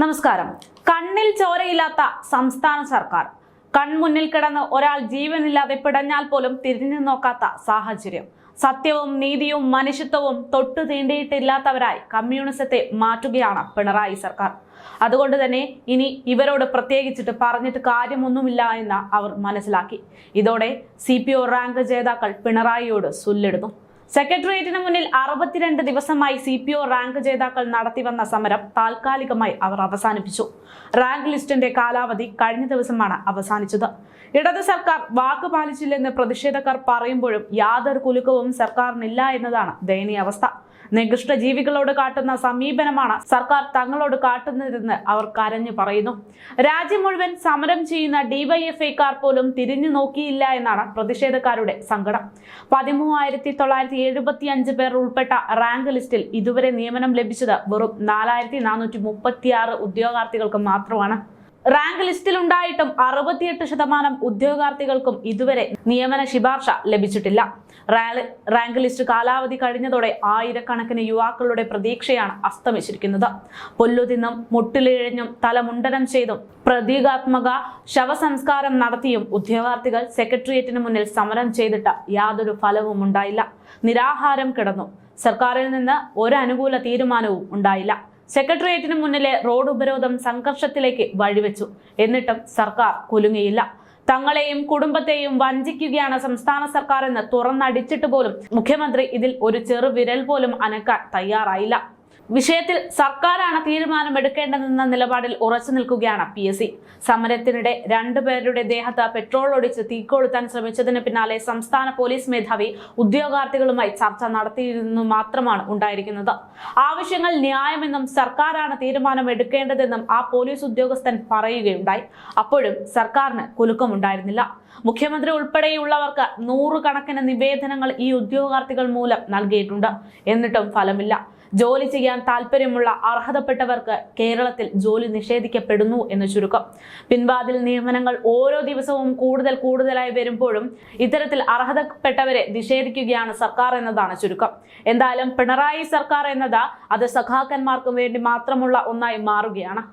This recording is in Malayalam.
നമസ്കാരം. കണ്ണിൽ ചോരയില്ലാത്ത സംസ്ഥാന സർക്കാർ. കൺമുന്നിൽ കിടന്ന് ഒരാൾ ജീവനില്ലാതെ പിടഞ്ഞാൽ പോലും തിരിഞ്ഞു നോക്കാത്ത സാഹചര്യം. സത്യവും നീതിയും മനുഷ്യത്വവും തൊട്ടു തീണ്ടിയിട്ടില്ലാത്തവരായി കമ്മ്യൂണിസത്തെ മാറ്റുകയാണ് പിണറായി സർക്കാർ. അതുകൊണ്ട് തന്നെ ഇനി ഇവരോട് പ്രത്യേകിച്ചിട്ട് പറഞ്ഞിട്ട് കാര്യമൊന്നുമില്ല എന്ന് അവർ മനസ്സിലാക്കി. ഇതോടെ സി റാങ്ക് ജേതാക്കൾ പിണറായിയോട് സുല്ലിടുന്നു സെക്രട്ടേറിയറ്റിന് മുന്നിൽ അറുപത്തിരണ്ട് ദിവസമായി സി പി ഒ റാങ്ക് ജേതാക്കൾ നടത്തിവന്ന സമരം താൽക്കാലികമായി അവർ അവസാനിപ്പിച്ചു. റാങ്ക് ലിസ്റ്റിന്റെ കാലാവധി കഴിഞ്ഞ ദിവസമാണ് അവസാനിച്ചത്. ഇടത് സർക്കാർ വാക്ക് പാലിച്ചില്ലെന്ന് പ്രതിഷേധക്കാർ പറയുമ്പോഴും യാതൊരു കുലുക്കവും സർക്കാരിനില്ല എന്നതാണ് ദയനീയ അവസ്ഥ. നികൃഷ്ട ജീവികളോട് കാട്ടുന്ന സമീപനമാണ് സർക്കാർ തങ്ങളോട് കാട്ടുന്നതെന്ന് അവർ കരഞ്ഞു പറയുന്നു. രാജ്യം മുഴുവൻ സമരം ചെയ്യുന്ന ഡിവൈഎഫ്ഐക്കാർ പോലും തിരിഞ്ഞു നോക്കിയില്ല എന്നാണ് പ്രതിഷേധക്കാരുടെ സങ്കടം. പതിമൂവായിരത്തി തൊള്ളായിരത്തി എഴുപത്തി അഞ്ച് പേർ ഉൾപ്പെട്ട റാങ്ക് ലിസ്റ്റിൽ ഇതുവരെ നിയമനം ലഭിച്ചത് വെറും നാലായിരത്തി നാനൂറ്റി മുപ്പത്തിയാറ് ഉദ്യോഗാർത്ഥികൾക്ക് മാത്രമാണ്. റാങ്ക് ലിസ്റ്റിൽ ഉണ്ടായിട്ടും അറുപത്തിയെട്ട് ശതമാനം ഉദ്യോഗാർത്ഥികൾക്കും ഇതുവരെ നിയമന ശുപാർശ ലഭിച്ചിട്ടില്ല. റാങ്ക് ലിസ്റ്റ് കാലാവധി കഴിഞ്ഞതോടെ ആയിരക്കണക്കിന് യുവാക്കളുടെ പ്രതീക്ഷയാണ് അസ്തമിച്ചിരിക്കുന്നത്. പുല്ലുതിന്നും മുട്ടിലിഴഞ്ഞും തലമുണ്ടനം ചെയ്തും പ്രതീകാത്മക ശവസംസ്കാരം നടത്തിയും ഉദ്യോഗാർത്ഥികൾ സെക്രട്ടേറിയറ്റിന് മുന്നിൽ സമരം ചെയ്തിട്ട് യാതൊരു ഫലവും ഉണ്ടായില്ല. നിരാഹാരം കിടന്നു. സർക്കാരിൽ നിന്ന് ഒരു അനുകൂല തീരുമാനവും ഉണ്ടായില്ല. സെക്രട്ടേറിയറ്റിന് മുന്നിലെ റോഡ് ഉപരോധം സംഘർഷത്തിലേക്ക് വഴിവെച്ചു. എന്നിട്ടും സർക്കാർ കുലുങ്ങിയില്ല. തങ്ങളെയും കുടുംബത്തെയും വഞ്ചിക്കുകയാണ് സംസ്ഥാന സർക്കാർ എന്ന് തുറന്നടിച്ചിട്ട് പോലും മുഖ്യമന്ത്രി ഇതിൽ ഒരു ചെറു വിരൽ പോലും അനക്കാൻ തയ്യാറായില്ല. വിഷയത്തിൽ സർക്കാരാണ് തീരുമാനമെടുക്കേണ്ടതെന്ന നിലപാടിൽ ഉറച്ചു നിൽക്കുകയാണ് പി എസ് സി. സമരത്തിനിടെ രണ്ടുപേരുടെ ദേഹത്ത് പെട്രോൾ ഒടിച്ച് തീക്കൊളുത്താൻ ശ്രമിച്ചതിന് പിന്നാലെ സംസ്ഥാന പോലീസ് മേധാവി ഉദ്യോഗാർത്ഥികളുമായി ചർച്ച നടത്തിയിരുന്നു മാത്രമാണ് ഉണ്ടായിരിക്കുന്നത്. ആവശ്യങ്ങൾ ന്യായമെന്നും സർക്കാരാണ് തീരുമാനം എടുക്കേണ്ടതെന്നും ആ പോലീസ് ഉദ്യോഗസ്ഥൻ പറയുകയുണ്ടായി. അപ്പോഴും സർക്കാരിന് കുലുക്കമുണ്ടായിരുന്നില്ല. മുഖ്യമന്ത്രി ഉൾപ്പെടെയുള്ളവർക്ക് നൂറുകണക്കിന് നിവേദനങ്ങൾ ഈ ഉദ്യോഗാർത്ഥികൾ മൂലം നൽകിയിട്ടുണ്ട്. എന്നിട്ടും ഫലമില്ല. ജോലി ചെയ്യാൻ താല്പര്യമുള്ള അർഹതപ്പെട്ടവർക്ക് കേരളത്തിൽ ജോലി നിഷേധിക്കപ്പെടുന്നു എന്ന് ചുരുക്കം. പിൻവാതിൽ നിയമനങ്ങൾ ഓരോ ദിവസവും കൂടുതൽ കൂടുതലായി വരുമ്പോഴും ഇത്തരത്തിൽ അർഹതപ്പെട്ടവരെ നിഷേധിക്കുകയാണ് സർക്കാർ എന്നതാണ് ചുരുക്കം. എന്തായാലും പിണറായി സർക്കാർ എന്നത് അത് സഖാക്കന്മാർക്കും വേണ്ടി മാത്രമുള്ള ഒന്നായി മാറുകയാണ്.